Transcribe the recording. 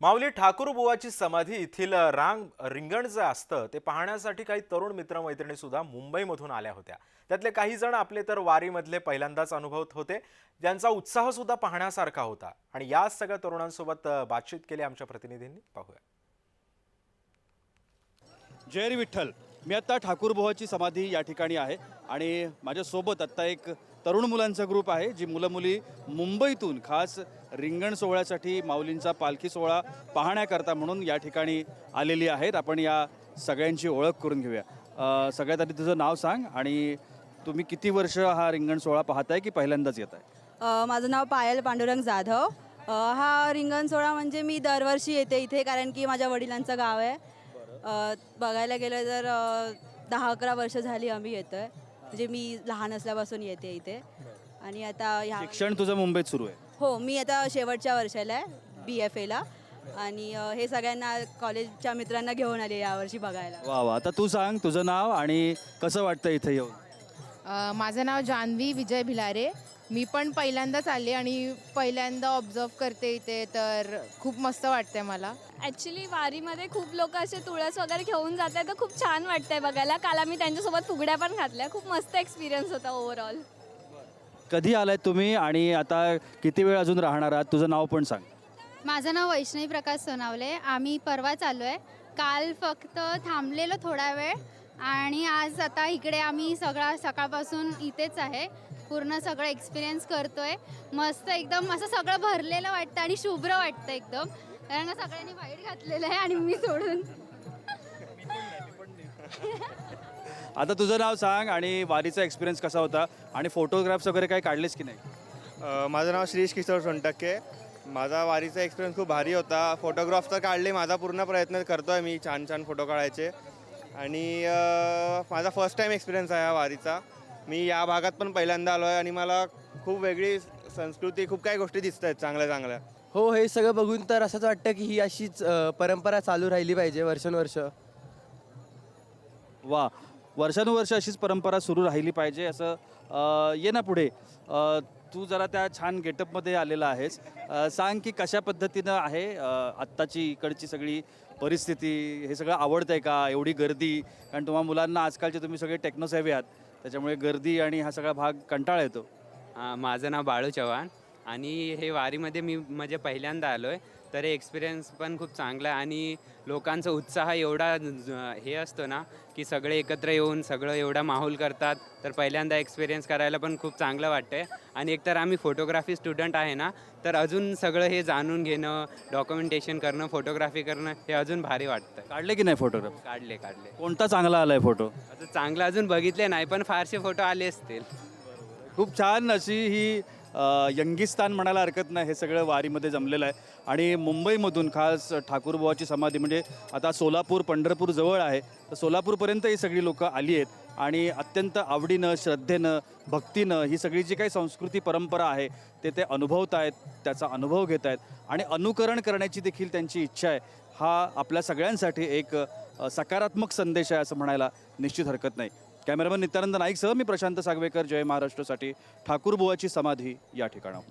माऊली ठाकूर बुवाची समाधी येथील रांग रिंगण जे असतं ते पाहण्यासाठी काही तरुण मित्रमैत्रिणी सुद्धा मुंबईमधून आल्या होत्या. त्यातले काही जण आपले तर वारीमधले पहिल्यांदाच अनुभवत होते. ज्यांचा उत्साह सुद्धा पाहण्यासारखा होता. आणि याच सगळ्या तरुणांसोबत बातचीत केली आमच्या प्रतिनिधींनी. पाहूया. जय विठ्ठल. मी आत्ता ठाकूरबुवाची समाधी या ठिकाणी आहे आणि माझ्यासोबत आत्ता एक तरुण मुलांचा ग्रुप आहे जी मुलं मुली मुंबईतून खास रिंगण सोहळ्यासाठी माऊलींचा पालखी सोहळा पाहण्याकरता म्हणून या ठिकाणी आलेली आहेत. आपण या सगळ्यांची ओळख करून घेऊया. सगळ्यात आधी तुझं नाव सांग आणि तुम्ही किती वर्ष हा रिंगण सोहळा पाहताय की पहिल्यांदाच येत आहे माझं नाव पायल पांडुरंग जाधव. हा रिंगण सोहळा म्हणजे मी दरवर्षी येते इथे कारण की माझ्या वडिलांचं गाव आहे. बघायला गेलं तर दहा अकरा वर्ष झाली आम्ही येतोय. म्हणजे मी लहान असल्यापासून येते इथे. आणि आता ह्या शिक्षण तुझं मुंबईत सुरू आहे. हो मी आता शेवटच्या वर्षाला आहे बी एफ एला आणि अ, हे सगळ्यांना कॉलेजच्या मित्रांना घेऊन आले यावर्षी बघायला. वा वा. आता तू सांग तुझं नाव आणि कसं वाटतं इथे येऊन? अ, माझं नाव जान्हवी विजय भिलारे. मी पण पहिल्यांदाच आले आणि पहिल्यांदा ऑब्झर्व करते इथे तर खूप मस्त वाटतंय मला. ॲक्च्युली वारीमध्ये खूप लोक असे तुळस वगैरे घेऊन जात आहेत तर खूप छान वाटतंय बघायला. काल आम्ही त्यांच्यासोबत फुगड्या पण घातल्या. खूप मस्त एक्सपिरियन्स होता ओव्हरऑल कधी आलाय तुम्ही आणि आता किती वेळ अजून राहणार आहात? तुझं नाव पण सांग. माझं नाव वैष्णवी प्रकाश सोनावले. आम्ही परवा चाललो आहे काल फक्त थांबलेलो थोडा वेळ आणि आज आता इकडे आम्ही सगळा सकाळपासून इथेच आहे. पूर्ण सगळं एक्सपिरियन्स करतोय. मस्त एकदम असं सगळं भरलेलं वाटतं आणि शुभ्र वाटतं एकदम. कारण का सगळ्यांनी वाईट घातलेलं आहे आणि मी सोडून. आता तुझं नाव सांग आणि वारीचा एक्सपिरियन्स कसा होता आणि फोटोग्राफ्स वगैरे काही काढलेस की नाही? माझं नाव श्रीश किशोर सोनटक्के. माझा वारीचा एक्सपिरियन्स खूप भारी होता. फोटोग्राफ तर काढले माझा पूर्ण प्रयत्न करतो आहे मी छान छान फोटो काढायचे. आणि माझा फर्स्ट टाईम एक्सपिरियन्स आहे हा वारीचा. मी या भागात पण पहिल्यांदा आलो आहे आणि मला खूप वेगळी संस्कृती खूप काही गोष्टी दिसत आहेत चांगल्या चांगल्या. हो हे सगळं बघून तर असंच वाटतं की ही अशीच अ, परंपरा चालू राहिली पाहिजे वर्षानुवर्ष. वा. वर्षानुवर्ष अशीच परंपरा सुरू राहिली पाहिजे असं अ, ये ना पुढे. अ, तू जरा त्या छान गेटअपमध्ये आलेला आहेस. अ, सांग की कशा पद्धतीनं आहे अ, आत्ताची इकडची सगळी परिस्थिती? हे सगळं आवडतंय का? एवढी गर्दी? कारण तुम्हा मुलांना आजकालचे तुम्ही सगळे टेक्नोसेव्ही आहात. त्याच्यामुळे गर्दी आणि हा सगळा भाग कंटाळा येतो. माझं नाव बाळू चव्हाण आणि हे वारीमध्ये मी म्हणजे पहिल्यांदा आलो आहे तर एक्सपिरियन्स पण खूप चांगला आहे आणि लोकांचा उत्साह एवढा हे असतो ना की सगळे एकत्र येऊन सगळं एवढा माहोल करतात. तर पहिल्यांदा एक्सपिरियन्स करायला पण खूप चांगलं वाटतंय. आणि एकतर आम्ही फोटोग्राफी स्टुडंट आहे ना तर अजून सगळं हे जाणून घेणं डॉक्युमेंटेशन करणं फोटोग्राफी करणं हे अजून भारी वाटतं. काढले की नाही फोटोग्राफ काढले काढले. कोणता चांगला आलाय फोटो असं चांगलं अजून बघितले नाही पण फारसे फोटो आले असतील. खूप छान अशी ही यंगिस्तान म्हणायला हरकत नाही. हे सगळं वारीमध्ये जमलेलं आहे. आणि मुंबईमधून खास ठाकूरबुवाची समाधी म्हणजे आता सोलापूर पंढरपूर जवळ आहे. तर सोलापूरपर्यंत ही सगळी लोकं आली आहेत. आणि अत्यंत आवडीनं श्रद्धेनं भक्तीनं ही सगळी जी काही संस्कृती परंपरा आहे ते ते अनुभवत आहेत त्याचा अनुभव घेत आहेत. आणि अनुकरण करण्याची देखील त्यांची इच्छा आहे. हा आपल्या सगळ्यांसाठी एक सकारात्मक संदेश आहे असं म्हणायला निश्चित हरकत नाही. कॅमेरामन नित्यानंद नाईकसह मी प्रशांत सागवेकर जय महाराष्ट्रासाठी ठाकूरबुवाची समाधी या ठिकाणाहून.